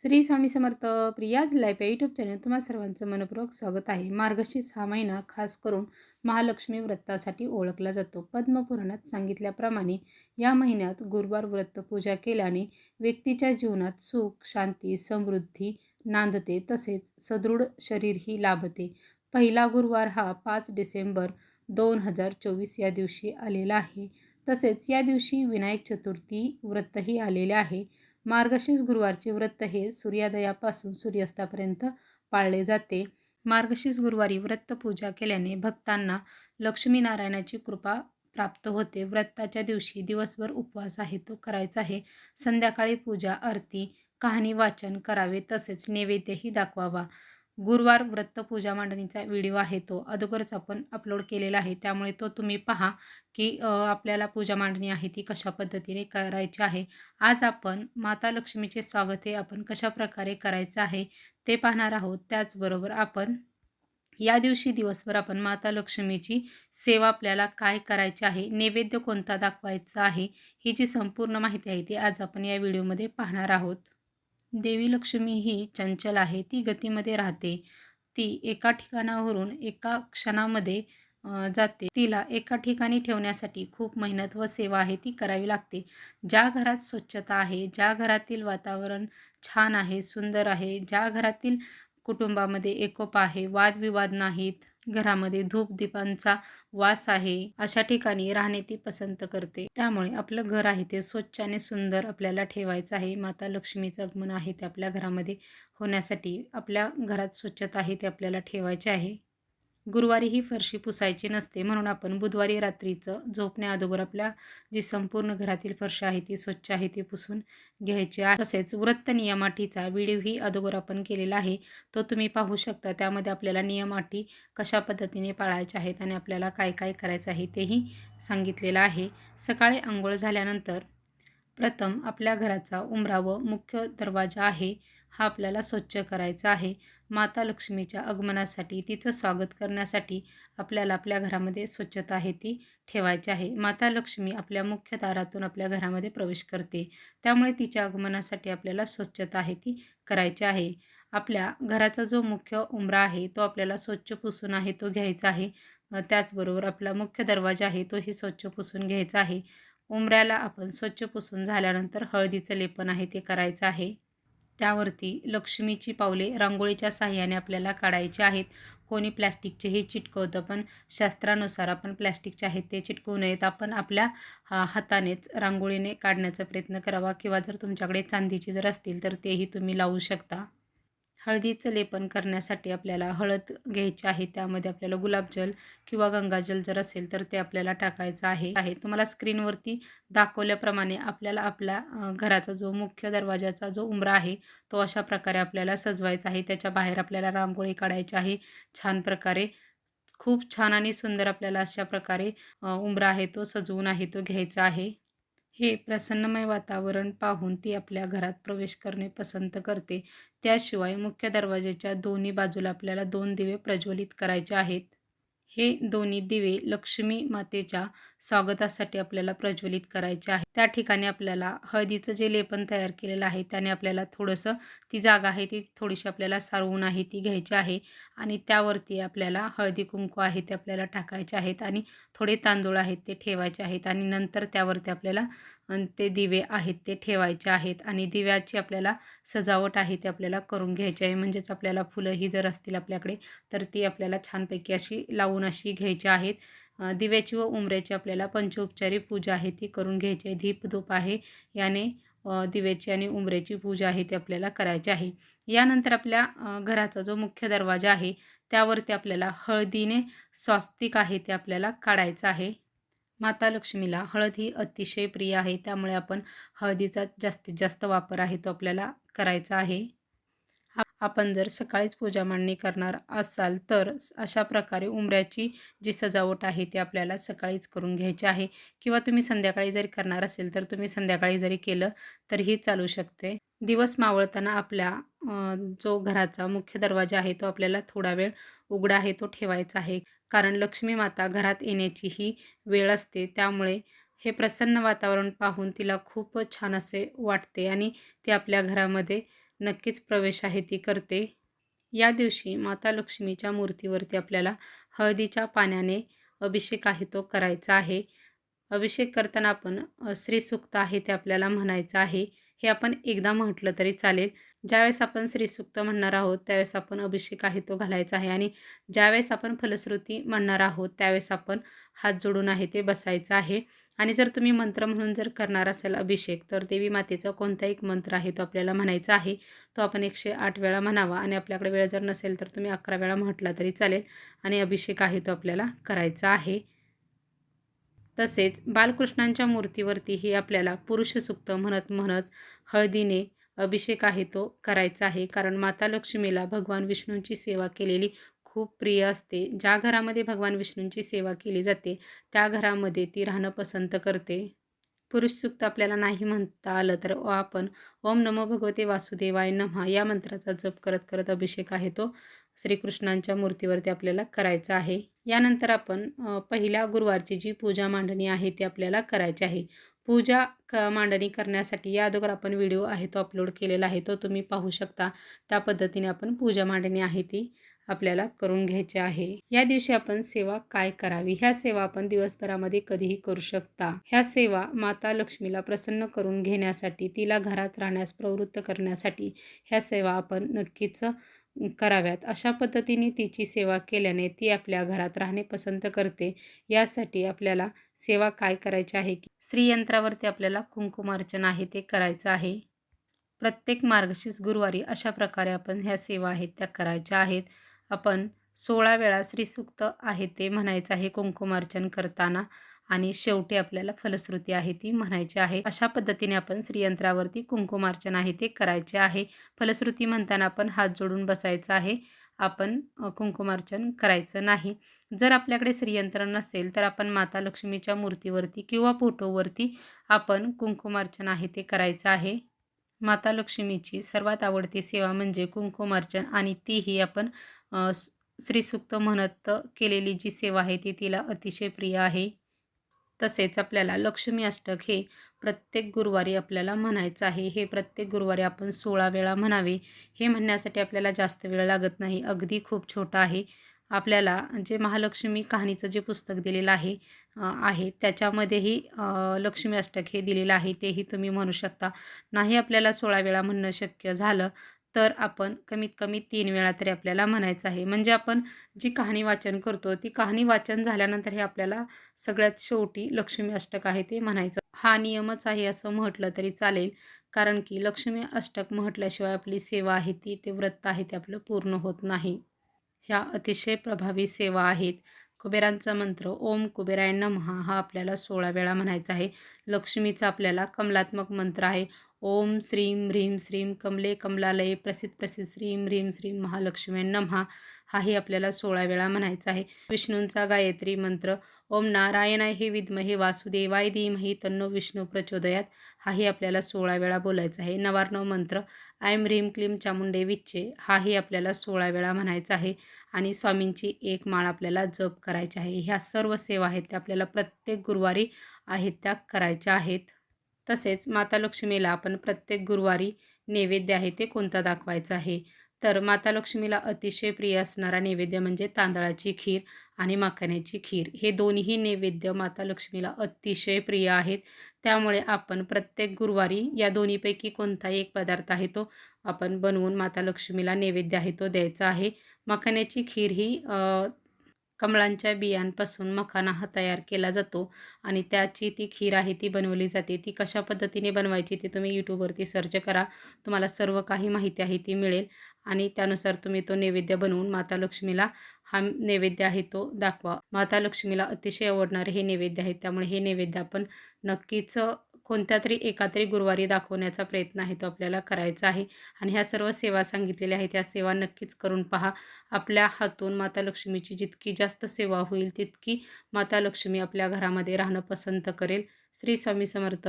Shri Swami Samarth Priya's life या YouTube channel तुम्हा सर्वांचं मनपूर्वक स्वागत आहे. मार्गशीर्ष हा महिना खास करून महालक्ष्मी व्रतासाठी ओळखला जातो. पद्मपुराणात सांगितल्याप्रमाणे या महिन्यात गुरुवार व्रत पूजा केल्याने व्यक्तीच्या जीवनात सुख शांती समृद्धी नांदते तसेच सदृढ शरीरही लाभते. पहिला गुरुवार हा पाच डिसेंबर दोन हजार चोवीस या दिवशी आलेला आहे. तसेच या दिवशी विनायक चतुर्थी व्रतही आलेले आहे. मार्गशीर्ष गुरुवारचे व्रत हे सूर्योदयापासून सूर्यास्तापर्यंत पाळले जाते. मार्गशीर्ष गुरुवारी व्रत पूजा केल्याने भक्तांना लक्ष्मीनारायणाची कृपा प्राप्त होते. व्रताच्या दिवशी दिवसभर उपवास आहे तो करायचा आहे. संध्याकाळी पूजा आरती कहाणी वाचन करावे तसेच नैवेद्यही दाखवावा. गुरुवार व्रत पूजा मांडणीचा व्हिडिओ आहे तो. अगोदरच आपण अपलोड केलेला आहे. त्यामुळे तो तुम्ही पहा की आपल्याला पूजा मांडणी आहे ती कशा पद्धतीने करायची आहे. आज आपण माता लक्ष्मीचे स्वागत हे आपण कशा प्रकारे करायचं आहे ते पाहणार आहोत. त्याचबरोबर आपण या दिवशी दिवसभर आपण माता लक्ष्मीची सेवा आपल्याला काय करायची आहे नैवेद्य कोणता दाखवायचा आहे ही जी संपूर्ण माहिती आहे ती आज आपण या व्हिडिओमध्ये पाहणार आहोत. देवी लक्ष्मी ही चंचल आहे ती गतीमध्ये राहते. ती एका ठिकाणावरून एका क्षणामध्ये जाते. तिला एका ठिकाणी ठेवण्यासाठी खूप मेहनत व सेवा आहे ती करावी लागते. ज्या घरात स्वच्छता आहे ज्या घरातील वातावरण छान आहे सुंदर आहे ज्या घरातील कुटुंबामध्ये एकोपा आहे वादविवाद नाहीत. घरामध्ये धूप दीपांचा वास आहे अशा ठिकाणी राहणे ती पसंत करते. त्यामुळे आपलं घर आहे ते स्वच्छ आणि सुंदर आपल्याला ठेवायचं आहे. माता लक्ष्मीचं आगमन आहे ते आपल्या घरामध्ये होण्यासाठी आपल्या घरात स्वच्छता आहे ते आपल्याला ठेवायचे आहे. गुरुवारी ही फरशी पुसायची नसते म्हणून आपण बुधवारी रात्रीचं झोपण्या अगोदर आपल्या जी संपूर्ण घरातील फरशी आहे ती स्वच्छ आहे ती पुसून घ्यायची आहे. तसेच वृत्त नियमाठीचा व्हिडिओही अगोदर आपण केलेला आहे. तो तुम्ही पाहू शकता. त्यामध्ये आपल्याला नियमाटी कशा पद्धतीने पाळायच्या आहेत आणि आपल्याला काय काय करायचं आहे तेही सांगितलेलं आहे. सकाळी आंघोळ झाल्यानंतर प्रथम आपल्या घराचा उमरा व मुख्य दरवाजा आहे. हा आपल्याला स्वच्छ करायचा आहे. माता लक्ष्मीच्या आगमनासाठी तिचं स्वागत करण्यासाठी आपल्याला आपल्या घरामध्ये स्वच्छता आहे ती ठेवायची आहे. माता लक्ष्मी आपल्या मुख्य दारातून आपल्या घरामध्ये प्रवेश करते. त्यामुळे तिच्या आगमनासाठी आपल्याला स्वच्छता आहे ती करायची आहे. आपल्या घराचा जो मुख्य उमरा आहे तो आपल्याला स्वच्छ पुसून आहे तो घ्यायचा आहे. त्याचबरोबर आपला मुख्य दरवाजा आहे तोही स्वच्छ पुसून घ्यायचा आहे. उमऱ्याला आपण स्वच्छ पुसून झाल्यानंतर हळदीचं लेपन आहे ते करायचं आहे. त्यावरती लक्ष्मीची पावले रांगोळीच्या साह्याने आपल्याला काढायची आहेत. कोणी प्लॅस्टिकचेही चिटकवतं पण शास्त्रानुसार आपण प्लॅस्टिकचे आहेत ते चिटकवू नयेत. आपण आपल्या हातानेच रांगोळीने काढण्याचा प्रयत्न करावा किंवा जर तुमच्याकडे चांदीचे जर असतील तर तेही तुम्ही लावू शकता. हळदीचं लेपन करण्यासाठी आपल्याला हळद घ्यायची आहे. त्यामध्ये आपल्याला गुलाबजल किंवा गंगाजल जर असेल तर ते आपल्याला टाकायचं आहे. आहे. तुम्हाला स्क्रीनवरती दाखवल्याप्रमाणे आपल्याला आपल्या घराचा जो मुख्य दरवाजाचा जो उमरा आहे तो अशा प्रकारे आपल्याला सजवायचा आहे. त्याच्या बाहेर आपल्याला रांगोळी काढायची आहे. छान प्रकारे खूप छान आणि सुंदर आपल्याला अशा प्रकारे उमरा आहे तो सजवून आहे तो घ्यायचा आहे. हे प्रसन्नमय वातावरण पाहून ती आपल्या घरात प्रवेश करणे पसंत करते. त्याशिवाय मुख्य दरवाजाच्या दोन्ही बाजूला आपल्याला दोन दिवे प्रज्वलित करायचे आहेत. हे दोन्ही दिवे लक्ष्मी मातेच्या स्वागतासाठी आपल्याला प्रज्वलित करायचे आहे. त्या ठिकाणी आपल्याला हळदीचं जे लेपन तयार केलेलं आहे त्याने आपल्याला थोडंसं ती जागा आहे ती थोडीशी आपल्याला सारवून आहे ती घ्यायची आहे आणि त्यावरती आपल्याला हळदी कुंकू आहे ते आपल्याला टाकायचे आहेत आणि थोडे तांदूळ आहेत ते ठेवायचे आहेत आणि नंतर त्यावरती आपल्याला ते दिवे आहेत ते ठेवायचे आहेत आणि दिव्याची आपल्याला सजावट आहे ते आपल्याला करून घ्यायची आहे. म्हणजेच आपल्याला फुलं ही जर असतील आपल्याकडे तर ती आपल्याला छानपैकी अशी लावून अशी घ्यायची आहेत. दिव्याची व उमऱ्याची आपल्याला पंचोपचारी पूजा आहे ती करून घ्यायची आहे. धीपधूप आहे याने दिव्याची आणि उमऱ्याची पूजा आहे ती आपल्याला करायची आहे. यानंतर आपल्या घराचा जो मुख्य दरवाजा आहे त्यावरती आपल्याला हळदीने स्वास्तिक आहे ते आपल्याला काढायचं आहे. माता लक्ष्मीला हळद ही अतिशय प्रिय आहे त्यामुळे आपण हळदीचा जास्तीत जास्त वापर आहे तो आपल्याला करायचा आहे. आपण जर सकाळीच पूजा मांडणी करणार असाल तर अशा प्रकारे उंबऱ्याची जी सजावट आहे ती आपल्याला सकाळीच करून घ्यायची आहे. किंवा तुम्ही संध्याकाळी जरी करणार असेल तर तुम्ही संध्याकाळी जरी केलं तरीही चालू शकते. दिवस मावळताना आपल्या जो घराचा मुख्य दरवाजा आहे तो आपल्याला थोडा वेळ उघडा आहे तो ठेवायचा आहे. कारण लक्ष्मी माता घरात येण्याची ही वेळ असते. त्यामुळे हे प्रसन्न वातावरण पाहून तिला खूप छान असे वाटते आणि ती आपल्या घरामध्ये नक्कीच प्रवेश आहे ती करते. या दिवशी माता लक्ष्मीच्या मूर्तीवरती आपल्याला हळदीच्या पाण्याने अभिषेक आहे तो करायचा आहे. अभिषेक करताना आपण श्रीसूक्त आहे ते आपल्याला म्हणायचं आहे. हे आपण एकदा म्हटलं तरी चालेल. ज्यावेळेस आपण श्रीसूक्त म्हणणार आहोत त्यावेळेस आपण अभिषेक आहे तो घालायचा आहे आणि ज्यावेळेस आपण फलश्रुती म्हणणार आहोत त्यावेळेस आपण हात जोडून आहे ते बसायचं आहे. आणि जर तुम्ही मंत्र म्हणून जर करणार असेल अभिषेक तर देवी मातेचा कोणता एक मंत्र आहे तो आपल्याला म्हणायचा आहे? तो आपण एकशे आठ वेळा म्हणावा आणि आपल्याकडे वेळ जर नसेल तर तुम्ही अकरा वेळा म्हटला तरी चालेल आणि अभिषेक आहे तो आपल्याला करायचा आहे. तसेच बालकृष्णांच्या मूर्तीवरतीही आपल्याला पुरुष सुक्त म्हणत म्हणत हळदीने अभिषेक आहे तो करायचा आहे. कारण माता लक्ष्मीला भगवान विष्णूंची सेवा केलेली खूप प्रिय असते. ज्या घरामध्ये भगवान विष्णूंची सेवा केली जाते त्या घरामध्ये ती राहणं पसंत करते. पुरुष सुक्त आपल्याला नाही म्हणता आलं तर आपण ओम नमो भगवते वासुदेवाय नमः या मंत्राचा जप करत करत अभिषेक आहे तो. श्रीकृष्णांच्या मूर्तीवरती आपल्याला करायचा आहे. यानंतर आपण पहिल्या गुरुवारची जी पूजा मांडणी आहे ती आपल्याला करायची आहे. पूजा क मांडणी करण्यासाठी या अगोदर आपण व्हिडिओ आहे तो अपलोड केलेला आहे तो तुम्ही पाहू शकता. त्या पद्धतीने आपण पूजा मांडणी आहे ती. आपल्याला करून घ्यायचे आहे. या दिवशी आपण सेवा काय करावी? ह्या सेवा आपण दिवसभरामध्ये कधीही करू शकता. ह्या सेवा माता लक्ष्मीला प्रसन्न करून घेण्यासाठी तिला घरात राहण्यास प्रवृत्त करण्यासाठी ह्या सेवा आपण नक्कीच कराव्यात. अशा पद्धतीने तिची सेवा केल्याने ती आपल्या घरात राहणे पसंत करते. यासाठी आपल्याला सेवा काय करायची आहे? की श्रीयंत्रावरती आपल्याला कुंकुमार्चन आहे ते करायचं आहे. प्रत्येक मार्गशीर्ष गुरुवारी अशा प्रकारे आपण ह्या सेवा आहेत त्या करायच्या आहेत. आपण सोळा वेळा श्रीसूक्त आहे ते म्हणायचं आहे कुंकुमार्चन करताना. आणि शेवटी आपल्याला फलश्रुती आहे ती म्हणायची आहे. अशा पद्धतीने आपण श्रीयंत्रावरती कुंकुमार्चन आहे ते करायचे आहे. फलश्रुती म्हणताना आपण हात जोडून बसायचं आहे. आपण कुंकुमार्चन करायचं नाही. जर आपल्याकडे श्रीयंत्र नसेल तर आपण माता लक्ष्मीच्या मूर्तीवरती किंवा फोटोवरती आपण कुंकुमार्चन आहे ते करायचं आहे. माता लक्ष्मीची सर्वात आवडती सेवा म्हणजे कुंकुमार्चन आणि तीही आपण श्रीसूक्त म्हणत केलेली जी सेवा आहे ती तिला अतिशय प्रिय आहे. तसेच आपल्याला लक्ष्मी अष्टक हे प्रत्येक गुरुवारी आपल्याला म्हणायचं आहे. हे प्रत्येक गुरुवारी आपण सोळा वेळा म्हणावे. हे म्हणण्यासाठी आपल्याला जास्त वेळ लागत नाही. अगदी खूप छोटा आहे. आपल्याला जे महालक्ष्मी कहाणीचं जे पुस्तक दिलेलं आहे आहे त्याच्यामध्येही लक्ष्मी अष्टक हे दिलेलं आहे तेही तुम्ही म्हणू शकता. नाही आपल्याला सोळा वेळा म्हणणं शक्य झालं तर आपण कमीत कमी तीन वेळा तरी आपल्याला म्हणायचं आहे. म्हणजे आपण जी कहाणी वाचन करतो ती कहाणी वाचन झाल्यानंतर हे आपल्याला सगळ्यात शेवटी लक्ष्मी अष्टक आहे ते म्हणायचं. हा नियमच आहे असं म्हटलं तरी चालेल कारण की लक्ष्मी अष्टक म्हटल्याशिवाय आपली सेवा आहे ती ते व्रत आहे ते आपलं पूर्ण होत नाही. ह्या अतिशय प्रभावी सेवा आहेत. कुबेरांचा मंत्र ओम कुबेराय नमः हा आपल्याला सोळा वेळा म्हणायचा आहे. लक्ष्मीचा आपल्याला कमलात्मक मंत्र आहे. ओम श्रीम ह्रीम श्रीम कमले कमलालये प्रसिद्ध प्रसिद्ध श्रीम ह्रीम श्रीम महालक्ष्मी नमहा हाही आपल्याला सोळा वेळा म्हणायचा आहे. विष्णूंचा गायत्री मंत्र ओम नारायणाय हे विद्महे वासुदेवाय धीमहि तन्नो विष्णू प्रचोदयात. हाही आपल्याला सोळा वेळा बोलायचा आहे. नवारनव मंत्र आयम ह्रीम क्लीम चामुंडे विच्चे हाही आपल्याला सोळा वेळा म्हणायचा आहे. आणि स्वामींची एक माळ आपल्याला जप करायची आहे. ह्या सर्व सेवा आहेत त्या आपल्याला प्रत्येक गुरुवारी आहेत त्या करायच्या आहेत. तसेच माता लक्ष्मीला आपण प्रत्येक गुरुवारी नैवेद्य आहे ते कोणता दाखवायचा आहे? तर माता लक्ष्मीला अतिशय प्रिय असणारा नैवेद्य म्हणजे तांदळाची खीर आणि माखण्याची खीर. हे दोन्ही नैवेद्य माता लक्ष्मीला अतिशय प्रिय आहेत. त्यामुळे आपण प्रत्येक गुरुवारी या दोन्हीपैकी कोणताही एक पदार्थ आहे तो आपण बनवून माता लक्ष्मीला नैवेद्य आहे तो द्यायचा आहे. मखाण्याची खीर ही कमळांच्या बियांपासून मखाना हा तयार केला जातो आणि त्याची ती खीर आहे ती बनवली जाते. ती कशा पद्धतीने बनवायची ते तुम्ही यूट्यूबवरती सर्च करा. तुम्हाला सर्व काही माहिती आहे ती मिळेल. आणि त्यानुसार तुम्ही तो नैवेद्य बनवून माता लक्ष्मीला हा नैवेद्य आहे तो दाखवा. माता लक्ष्मीला अतिशय आवडणारे हे नैवेद्य आहे. त्यामुळे हे नैवेद्य आपण नक्कीच कोणत्या तरी एका तरी गुरुवारी दाखवण्याचा प्रयत्न आहे तो आपल्याला करायचा आहे. आणि ह्या सर्व सेवा सांगितलेल्या आहेत. त्या सेवा नक्कीच करून पहा. आपल्या हातून माता लक्ष्मीची जितकी जास्त सेवा होईल तितकी माता लक्ष्मी आपल्या घरामध्ये राहणं पसंत करेल. श्री स्वामी समर्थ.